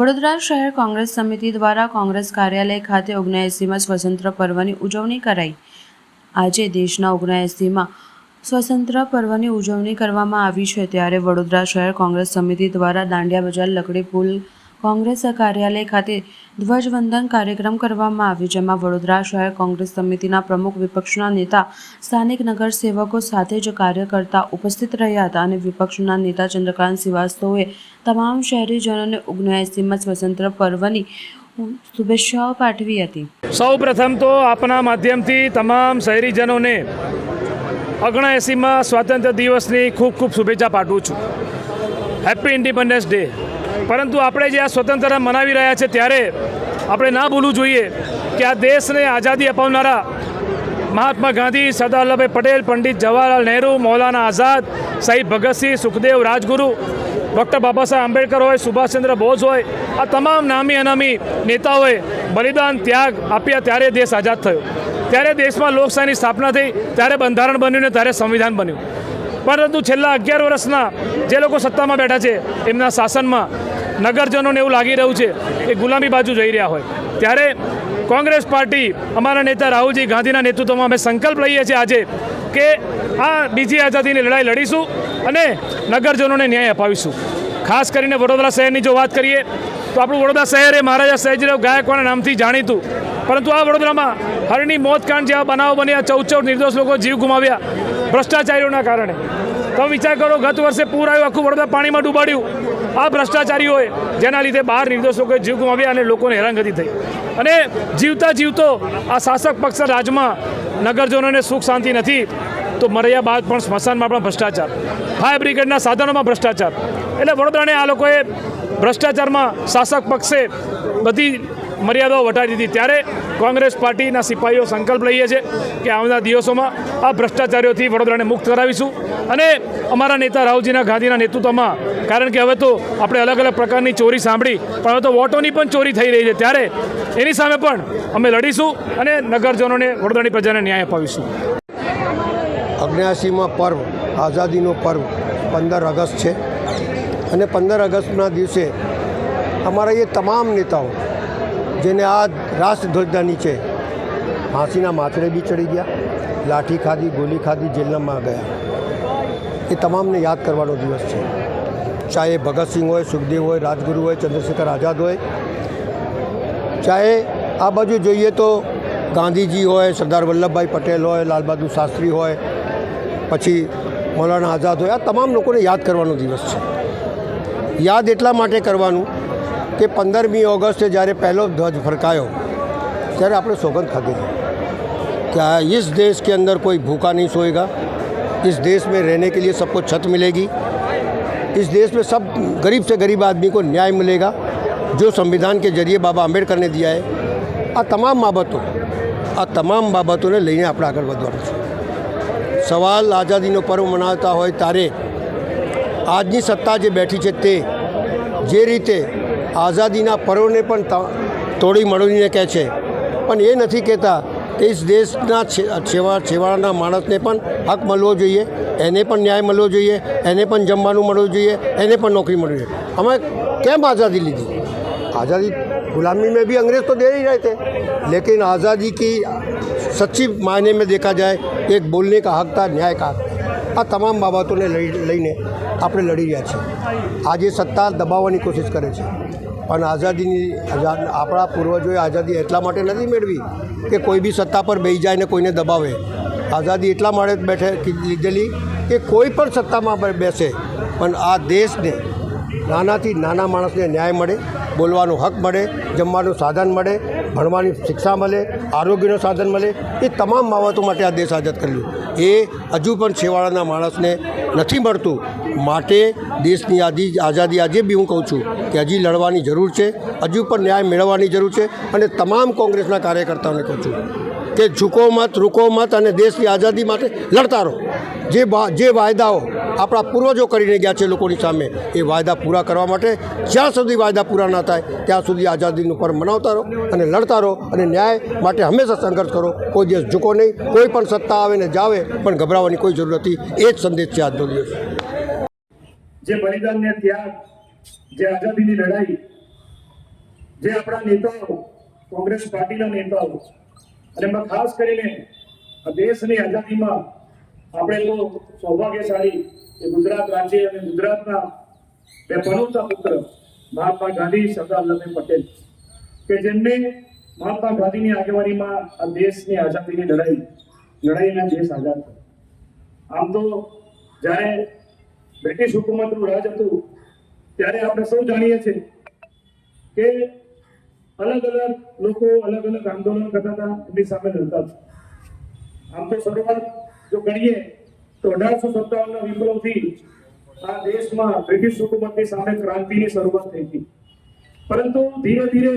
વડોદરા શહેર કોંગ્રેસ સમિતિ દ્વારા કોંગ્રેસ કાર્યાલય ખાતે ઓગણએંસીમાં સ્વતંત્ર પર્વની ઉજવણી કરાઈ. આજે દેશના ઓગણએંસીમાં સ્વતંત્ર પર્વની ઉજવણી કરવામાં આવી છે. ત્યારે વડોદરા શહેર કોંગ્રેસ સમિતિ દ્વારા દાંડિયા બજાર લકડી પુલ કોંગ્રેસ કાર્યાલય ખાતે ધ્વજવંદન કાર્યક્રમ કરવામાં આવ્યો, જેમાં વડોદરા શહેર કોંગ્રેસ સમિતિના પ્રમુખ વિપક્ષના નેતા, સ્થાનિક નગરસેવકો સાથે જ કાર્યકર્તા ઉપસ્થિત રહ્યા હતા અને વિપક્ષના નેતા ચંદ્રકાંત શ્રીવાસ્તવે તમામ શહેરીજનોને ઓગણએંસીમાં સ્વતંત્ર પર્વની શુભેચ્છાઓ પાઠવી હતી. સૌ પ્રથમ તો આપના માધ્યમથી તમામ શહેરીજનોને ઓગણએંસીમાં સ્વાતંત્ર્ય દિવસની ખૂબ ખૂબ શુભેચ્છા પાઠવું છું. હેપી ઇન્ડિપેન્ડન્સ ડે પરંતુ આપણે જે આ સ્વતંત્રતા મનાવી રહ્યા છે ત્યારે આપણે ના ભૂલવું જોઈએ કે આ દેશને આઝાદી અપાવનારા મહાત્મા ગાંધી, સરદાર વલ્લભભાઈ પટેલ, પંડિત જવાહરલાલ નહેરુ, મૌલાના આઝાદ શહીદ ભગતસિંહ સુખદેવ રાજગુરુ, ડૉક્ટર બાબા સાહેબ આંબેડકર હોય, સુભાષચંદ્ર બોઝ હોય, આ તમામ નામી અનામી નેતાઓએ બલિદાન, ત્યાગ આપ્યા ત્યારે દેશ આઝાદ થયો. ત્યારે દેશમાં લોકશાહીની સ્થાપના થઈ, ત્યારે બંધારણ બન્યું ને ત્યારે સંવિધાન બન્યું. પરંતુ છેલ્લા અગિયાર વર્ષના જે લોકો સત્તામાં બેઠા છે, એમના શાસનમાં નગરજનોને એવું લાગી રહ્યું છે એ ગુલામી બાજુ જઈ રહ્યા હોય. ત્યારે કોંગ્રેસ પાર્ટી અમારા નેતા રાહુલજી ગાંધીના નેતૃત્વમાં અમે સંકલ્પ લઈએ છીએ આજે કે આ બીજી આઝાદીની લડાઈ લડીશું અને નગરજનોને ન્યાય અપાવીશું. ખાસ કરીને વડોદરા શહેરની જો વાત કરીએ, તો આપણું વડોદરા શહેર એ મહારાજા સહેજરાવ ગાયકવાડના નામથી જાણીતું. પરંતુ આ વડોદરામાં હરણી મોતકાંડ જેવા બનાવો બન્યા ચૌદ ચૌદ નિર્દોષ લોકો જીવ ગુમાવ્યા ભ્રષ્ટાચારીઓના કારણે. તમે વિચાર કરો, ગત વર્ષે પૂર આવ્યું, આખું વડોદરા પાણીમાં ડૂબાડ્યું. આ ભ્રષ્ટાચારીઓએ જેના લીધે બહાર નિર્દોષકોએ જીવ ગુમાવ્યા અને લોકોને હેરાનગતિ થઈ. અને જીવતા જીવતો આ શાસક પક્ષ રાજમાં નગરજનોને સુખ શાંતિ નથી, તો મર્યા બાદ પણ સ્મશાનમાં પણ ભ્રષ્ટાચાર. ફાયર બ્રિગેડના સાધનોમાં ભ્રષ્ટાચાર. એટલે વડોદરાને આ લોકોએ ભ્રષ્ટાચારમાં શાસક પક્ષે બધી મર્યાદાઓ વટાવી દીધી. ત્યારે કોંગ્રેસ પાર્ટીના સિપાહીઓ સંકલ્પ લઈએ છે કે આવનાર દિવસોમાં આ ભ્રષ્ટાચારીઓથી વડોદરાને મુક્ત કરાવીશું. અને અમારા નેતા રાહુલજીના ગાંધીના નેતૃત્વમાં કારણ કે હવે તો આપણે અલગ અલગ પ્રકારની ચોરી સાંભળી, પણ હવે તો વોટોની પણ ચોરી થઈ રહી છે. ત્યારે એની સામે પણ અમે લડીશું અને નગરજનોને વડોદરાની પ્રજાને ન્યાય અપાવીશું. અગ્નિયાસીમાં પર્વ, આઝાદીનો પર્વ, પંદર ઓગસ્ટ છે. અને પંદર ઓગસ્ટના દિવસે અમારા એ તમામ નેતાઓ, જેને આ રાષ્ટ્રધ્વજના નીચે ફાંસીના માથડે બી ચડી ગયા, લાઠી ખાધી, ગોલી ખાધી, જેલમાં ગયા. એ તમામને યાદ કરવાનો દિવસ છે. ચાહે ભગતસિંહ હોય સુખદેવ હોય રાજગુરુ હોય ચંદ્રશેખર આઝાદ હોય ચાહે આ બાજુ જોઈએ તો ગાંધીજી હોય સરદાર વલ્લભભાઈ પટેલ હોય લાલ બહાદુર શાસ્ત્રી હોય પછી મૌલાના આઝાદ હોય આ તમામ લોકોને યાદ કરવાનો દિવસ છે યાદ એટલા માટે કરવાનું કે પંદરમી ઓગસ્ટે જ્યારે પહેલો ધ્વજ ફરકાયો ત્યારે આપણે સોગંદ ખાધેલી कि इस देश के अंदर कोई भूखा नहीं सोएगा इस देश में रहने के लिए सबको छत मिलेगी इस देश में सब गरीब से गरीब आदमी को न्याय मिलेगा जो संविधान के जरिए बाबा आम्बेडकर ने दिया है આ તમામ બાબતો આ તમામ બાબતોને લઈને આપણે આગળ વધવાનું છે સવાલ આઝાદીનો પર્વ મનાવતા હોય ત્યારે આજની સત્તા જે બેઠી છે તે જે રીતે આઝાદીના પર્વને પણ ત- તોડી મળીને કહે છે પણ એ નથી કહેતા કે ઇસ દેશના છે- છેવા છેવાડાના માણસને પણ હક મળવો જોઈએ એને પણ ન્યાય મળવો જોઈએ એને પણ જમવાનું મળવું જોઈએ એને પણ નોકરી મળવી જોઈએ અમે કેમ આઝાદી લીધી आज़ादी गुलामी में भी अंग्रेज तो दे ही रहे थे लेकिन आज़ादी की सच्ची मायने में देखा जाए एक बोलने का हक था न्याय का हक था આ તમામ બાબતોને લઈ લઈને આપણે લડી રહ્યા છીએ. આજે સત્તા દબાવવાની કોશિશ કરે છે. પણ આઝાદીની આપણા પૂર્વજોએ આઝાદી એટલા માટે નથી મેળવી કે કોઈ બી સત્તા પર બેસી જાય ને કોઈને દબાવે. આઝાદી એટલા માટે બેઠે લીધેલી કે કોઈ પણ સત્તામાં બેસે. પણ આ દેશને નાનાથી નાના માણસને ન્યાય મળે, બોલવાનો હક મળે, જમવાનું સાધન મળે ભણવાની શિક્ષા મળે, આરોગ્યનું સાધન મળે, એ તમામ બાબતો માટે આ દેશ આઝાદ કર્યું. એ હજુ પણ છેવાડાના માણસને નથી મળતું. માટે દેશની આજી, આઝાદી આજે બી હું કહું છું કે હજી લડવાની જરૂર છે, હજુ પણ ન્યાય મેળવવાની જરૂર છે અને તમામ કોંગ્રેસના કાર્યકર્તાઓને કહું છું કે ઝૂકો મત, રૂકો મત અને દેશની આઝાદી માટે લડતા રહો. જે જે વાયદાઓ આપણા પૂર્વજો કરીને ગયા છે લોકોની સામે. એ વાયદા પૂરા કરવા માટે જ્યાં સુધી વાયદા પૂરા ના થાય, ત્યાં સુધી આઝાદીનું પર્વ મનાવતા રહો અને લડતા રહો અને ન્યાય માટે હંમેશા સંઘર્ષ કરો. કોઈ દિવસ ઝૂકો નહીં, કોઈ પણ સત્તા આવે ને જાવે, પણ ગભરાવાની કોઈ જરૂર નથી. એ જ સંદેશ છે આજનો દિવસ. જે બલિદાન ત્યાગ, જે આઝાદીની લડાઈ, જે આપણા નેતાઓ, કોંગ્રેસ પાર્ટીના નેતાઓ, અને ખાસ કરીને દેશની આઝાદીમાં આપણે તો સૌભાગ્યશાળી કે ગુજરાત રાજ્ય અને ગુજરાતના બે પનોતા પુત્ર મહાત્મા ગાંધી, સરદાર વલ્લભભાઈ પટેલ, કે જેમને મહાત્મા ગાંધીની આગેવાનીમાં આ દેશની આઝાદીની લડાઈ, લડાઈના દેશ આઝાદ થયો. આમ તો જ્યારે બ્રિટિશ હુકુમતનું રાજ હતું, ત્યારે આપણે સૌ જાણીએ છીએ કે અલગ અલગ લોકો અલગ અલગ આંદોલન કરતા હતા, એમની સામે લડતા હતા. આમ તો શરૂઆત જો ગણીએ તો અઢારસો સત્તાવનના વિપ્લવથી આ દેશમાં બ્રિટિશ હુકુમતની સામે ક્રાંતિની શરૂઆત થઈ હતી. પરંતુ ધીરે ધીરે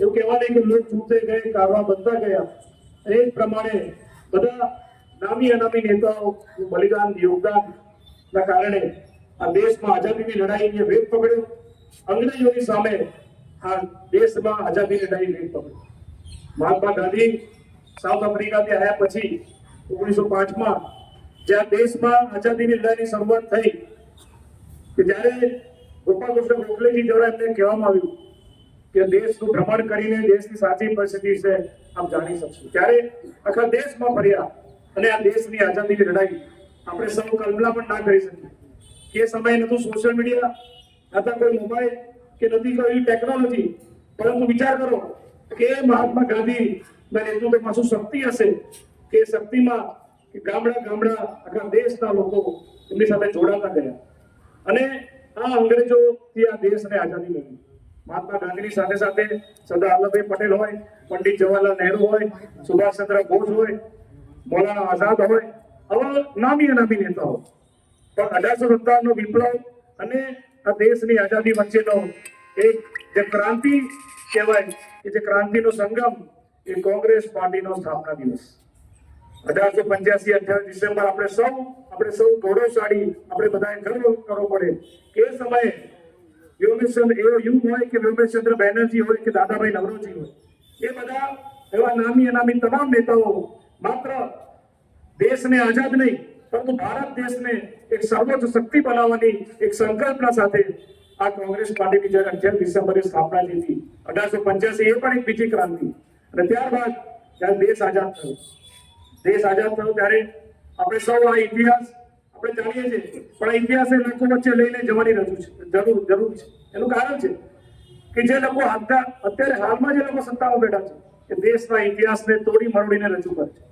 એવું કહેવાય કે લોક છૂટે ગયે કારવા બનતા ગયા. એ પ્રમાણે બધા નામી અનામી નેતાઓ, બલિદાન યોગદાન ના કારણે આ દેશમાં આઝાદીની લડાઈને વેગ પકડ્યો. અંગ્રેજોની સામે આ દેશમાં આઝાદીની લડાઈ વેગ પકડ્યો. મહાત્મા ગાંધી સાઉથ આફ્રિકાથી આવ્યા પછી ઓગણીસો પાંચમાં જ્યાં દેશમાં આઝાદીની લડાઈની શરૂઆત થઈ, કે જ્યારે ગોપાલ ગોખલેજી દ્વારા એમને કહેવામાં આવ્યું કે દેશનું ભ્રમણ કરીને દેશની સાચી પરિસ્થિતિ છે આપ જાણી શકશો. ત્યારે આખા દેશમાં ફર્યા અને આ દેશની આઝાદીની લડાઈ આપણે સૌ કલ્પના પણ ના કરી શકીએ. એ સમયે નતું સોશિયલ મીડિયા હતા કોઈ મોબાઈલ કે નથી કોઈ ટેકનોલોજી પરંતુ વિચાર કરો કે મહાત્મા ગાંધી ના નેતૃત્વમાં શું શક્તિ હશે? કે શક્તિમાં કે ગામડા ગામડા આખા દેશના લોકો એમની સાથે જોડાતા ગયા. અને આ અંગ્રેજોથી આ દેશને આઝાદી મળી. મહાત્મા ગાંધીની સાથે સાથે સરદાર વલ્લભભાઈ પટેલ હોય, પંડિત જવાહરલાલ નહેરુ હોય, સુભાષચંદ્ર બોઝ હોય, મૌલાના આઝાદ હોય, આવા નામી અનામી નેતાઓ. પણ અઢારસો સત્તાવનનો વિપ્લવ અને આ દેશની આઝાદી વચ્ચેનો એક જે ક્રાંતિ કહેવાય, કે જે ક્રાંતિનો સંગમ એ કોંગ્રેસ પાર્ટીનો સ્થાપના દિવસ. અઢારસો પંચ્યાસી અઠ્યાવીસ ડિસેમ્બર આપણે સૌ આપણે સૌ ગૌરવશાળી આપણે બધાએ ગર્વ કરવો પડે. એ સમયે વ્યોમેશચંદ્ર એવો યુગ હોય કે વ્યોમેશચંદ્ર બેનર્જી હોય કે દાદાભાઈ નવરોજી હોય. એ બધા એવા નામી અનામી તમામ નેતાઓ માત્ર દેશને આઝાદ નહીં, પરંતુ ભારત દેશને એક સર્વોચ્ચ શક્તિ બનાવવાની એક સંકલ્પના સાથે આ કોંગ્રેસ પાર્ટીની જ્યારે અગિયાર ડિસેમ્બરે સ્થાપના થઈ હતી, અઢારસો પંચ્યાસી એ પણ એક બીજી ક્રાંતિ. અને ત્યારબાદ જ્યારે દેશ આઝાદ થયો. દેશ આઝાદ થયો ત્યારે આપણે સૌ આ ઇતિહાસ આપણે જાણીએ છીએ. પણ આ ઇતિહાસ એ લોકો વચ્ચે લઈને જવાની રજૂ છે. જરૂર જરૂર છે. એનું કારણ છે કે જે લોકો અત્યારે હાલમાં જે લોકો સત્તામાં બેઠા છે, એ દેશના ઇતિહાસને તોડી મરોડીને રજૂ કરે છે.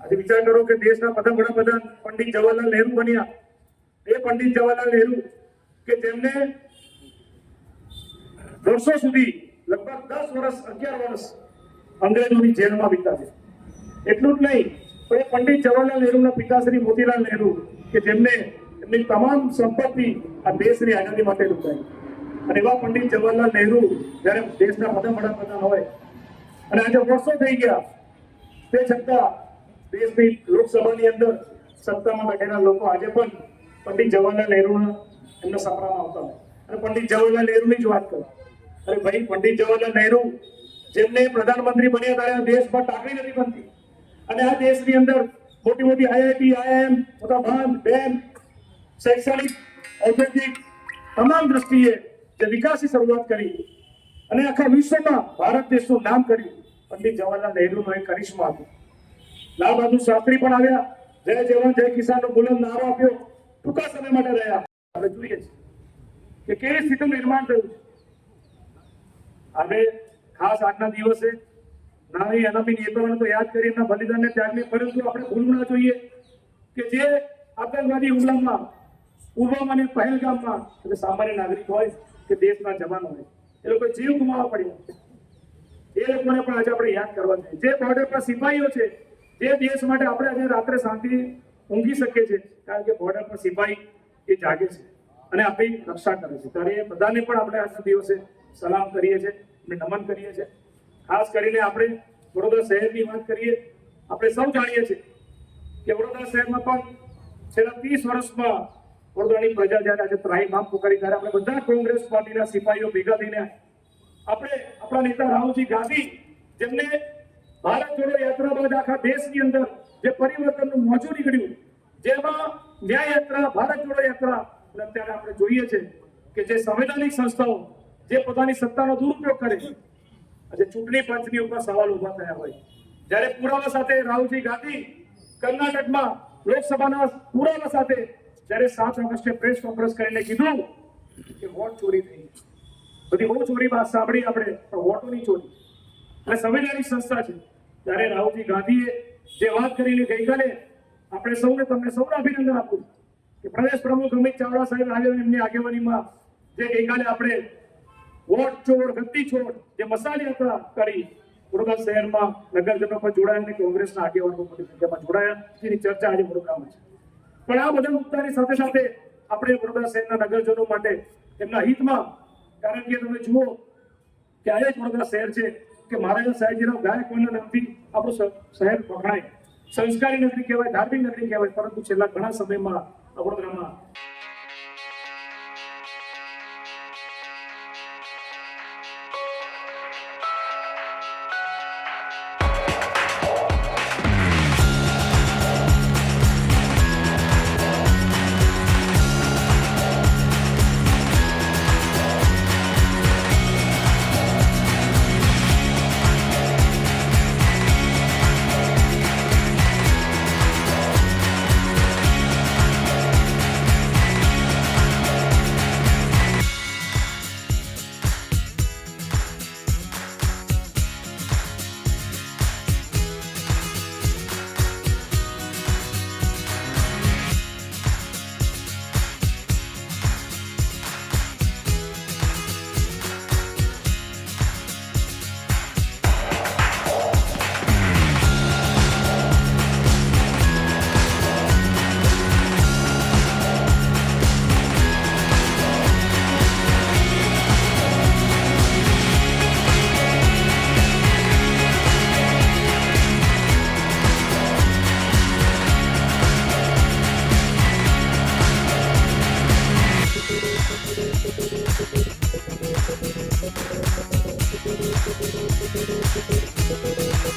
આજે વિચાર કરો કે દેશના પ્રથમ વડાપ્રધાન પંડિત જવાહરલાલ નહેરુ બન્યા. એ પંડિત જવાહરલાલ નહેરુ કે જેમને વર્ષો સુધી લગભગ દસ વર્ષ, અગિયાર વર્ષ અંગ્રેજોની જેલમાં વિતાવ્યા. એટલું જ નહીં, પણ એ પંડિત જવાહરલાલ નહેરુના પિતાશ્રી મોતીલાલ નહેરુ કે જેમને એમની તમામ સંપત્તિ આ દેશની આઝાદી માટે લૂંટાઈ. અને એવા પંડિત જવાહરલાલ નહેરુ જ્યારે દેશના પ્રથમ વડાપ્રધાન હોય, અને આજે વર્ષો થઈ ગયા, તે છતાં દેશની લોકસભાની અંદર સત્તામાં બેઠેલા લોકો આજે પણ પંડિત જવાહરલાલ નહેરુના એમના સપનામાં આવતા હોય. અને પંડિત જવાહરલાલ નહેરુની જ વાત કરો. અરે ભાઈ, પંડિત જવાહરલાલ નહેરુ જેમને પ્રધાનમંત્રી બન્યા ત્યારે દેશમાં ટાંકણી નથી બનતી. અને આ દેશની અંદર મોટી મોટી આઈઆઈટી, આઈઆઈએમ મોટા ભાન ડેમ, શૈક્ષણિક, ઔદ્યોગિક તમામ દ્રષ્ટિએ જે વિકાસની શરૂઆત કરી અને આખા વિશ્વમાં ભારત દેશનું નામ કર્યું, પંડિત જવાહરલાલ નહેરુનો એ કરિશ્મો આપ્યો. લાલ બહાદુર શાસ્ત્રી પણ આવ્યા. જય જવાન, જય કિસાનનો બુલંદ નારો આપ્યો. ટૂંકા સમય માટે રહ્યા. આપણે જોઈએ છીએ કે કેવી સ્થિતિનું નિર્માણ થયું છે. આજે ખાસ આજના દિવસે નાની અનામી નેતાઓને તો યાદ કરી એમના બલિદાનને ત્યાગની, પરંતુ આપણે ભૂલવું ના જોઈએ કે જે આતંકવાદી હુમલામાં પુલવામા અને પહેલગામમાં, એટલે સામાન્ય નાગરિક હોય કે દેશના જવાનો હોય, એ લોકો જીવ ગુમાવવા પડ્યા એ લોકોને પણ આજે આપણે યાદ કરવા જોઈએ. જે બોર્ડર પર સિપાહીઓ છે, જે દેશ માટે આપણે આજે રાત્રે શાંતિ ઊંઘી શકીએ છીએ, કારણ કે બોર્ડર પર સિપાહી એ જાગે છે અને આપણી રક્ષા કરે છે. ત્યારે એ બધાને પણ આપણે આજના દિવસે સલામ કરીએ છીએ, અને નમન કરીએ છીએ. ખાસ કરીને આપણે વડોદરા શહેરની વાત કરીએ, આપણે સૌ જાણીએ છીએ કે વડોદરા શહેરમાં પણ છેલ્લા ત્રીસ વર્ષમાં વડોદરાની પ્રજા જ્યારે આજે ત્રાહીમામ પોકારી, ત્યારે આપણે બધા કોંગ્રેસ પાર્ટીના સિપાહીઓ ભેગા થઈને આપણે આપણા નેતા રાહુલજી ગાંધી જેમને ભારત જોડો યાત્રા બાદ આખા દેશની અંદર જે પરિવર્તનનું મોજું નીકળ્યું, જેમાં ન્યાય યાત્રા ભારત જોડો યાત્રા, અને અત્યારે આપણે જોઈએ છે કે જે સંવૈધાનિક સંસ્થાઓ જે પોતાની સત્તાનો દુરુપયોગ કરે છે આજે ચૂંટણી પંચની ઉપર સવાલ ઊભા થયા હોય. જ્યારે પુરાવા સાથે રાહુલજી ગાંધી કર્ણાટકમાં લોકસભાના પુરાવા સાથે જ્યારે સાત ઓગસ્ટે પ્રેસ કોન્ફરન્સ કરીને કીધું કે વોટ ચોરી થઈ બધી બહુ ચોરી વાત સાંભળી આપણે, પણ વોટોની ચોરી. અને સંવિધાનિક સંસ્થા છે. ત્યારે રાહુલજી ગાંધીએ જે વાત કરીને ગઈકાલે આપણે સૌને તમને સૌને અભિનંદન આપું કે પ્રદેશ પ્રમુખ અમિત ચાવડા સાહેબ આવ્યા એમની આગેવાનીમાં જે ગઈકાલે આપણે વોટ છોડ જે મસાલી કરી વડોદરા શહેરમાં નગરજનો પણ જોડાયા અને કોંગ્રેસના આગેવાનો મોટી સંખ્યામાં જોડાયા. જેની ચર્ચા આજે વડોદરામાં છે. પણ આ બધા મુદ્દાની સાથે સાથે આપણે વડોદરા શહેરના નગરજનો માટે એમના હિતમાં, કારણ કે તમે જુઓ કે આજે જ વડોદરા શહેર છે કે મહારાજા સાહેબજીના ગાયકવાડના નામથી આપણું શહેર વખણાય સંસ્કારી નગરી કહેવાય, ધાર્મિક નગરી કહેવાય, પરંતુ છેલ્લા ઘણા સમયમાં વડોદરામાં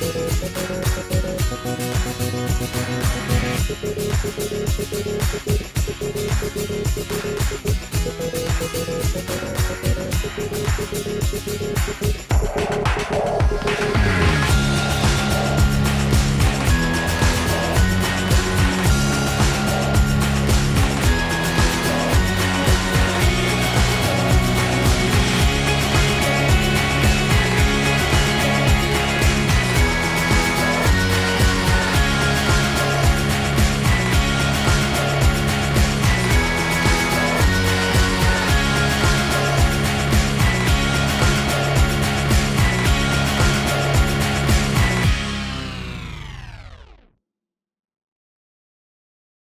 Thank you.